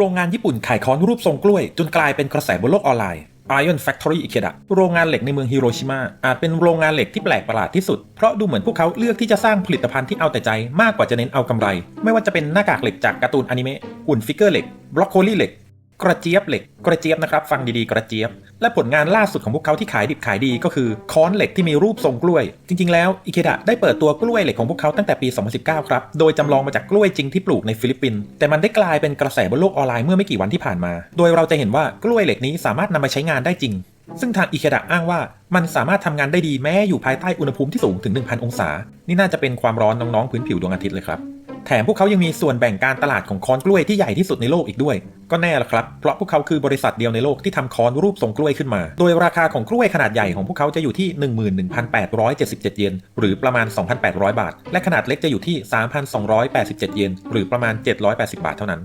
โรงงานญี่ปุ่นขายค้อนรูปทรงกล้วย จนกลายเป็นกระแสบนโลกออนไลน์ Iron Factory Ikeda โรงงานเหล็กในเมืองฮิโรชิมาอาจเป็นโรงงานเหล็กที่แปลกประหลาดที่สุด เพราะดูเหมือนพวกเขาเลือกที่จะสร้างผลิตภัณฑ์ที่เอาแต่ใจมากกว่าจะเน้นเอากำไร ไม่ว่าจะเป็นหน้ากากเหล็กจากการ์ตูนอนิเมะหุ่นฟิกเกอร์เหล็กบล็อกโคลี่เหล็ก กระเจี๊ยบเหล็ก กระเจี๊ยบนะครับ ฟังดีๆ กระเจี๊ยบ และผลงานล่าสุดของพวกเขาที่ขายดิบขายดีก็คือค้อนเหล็กที่มีรูปทรงกล้วย จริงๆ แล้วอิเคดะได้เปิดตัวกล้วยเหล็กของพวกเขาตั้งแต่ปี 2019 ครับ โดยจำลองมาจากกล้วยจริงที่ปลูกในฟิลิปปินส์ แต่มันได้กลายเป็นกระแสบนโลกออนไลน์เมื่อไม่กี่วันที่ผ่านมา โดยเราจะเห็นว่ากล้วยเหล็กนี้สามารถนำมาใช้งานได้จริงซึ่งทางอิเคดะอ้างว่ามันสามารถทำงานได้ดีแม้อยู่ภายใต้อุณหภูมิที่สูงถึง 1,000 องศา นี่น่าจะเป็นความร้อนน้องๆ พื้นผิวดวงอาทิตย์เลยครับ ถมพวกเขายังมีส่วนแบ่งการตลาดของค้อนกล้วยที่ใหญ่ที่สุดในโลกอีกด้วย ก็แน่ละครับ เพราะพวกเขาคือบริษัทเดียวในโลกที่ทำค้อนรูปทรงกล้วยขึ้นมา โดยราคาของกล้วยขนาดใหญ่ของพวกเขาจะอยู่ที่ 11,877 เยน หรือประมาณ 2,800 บาท และขนาดเล็กจะอยู่ที่ 3,287 เยน หรือประมาณ 780 บาทเท่านั้น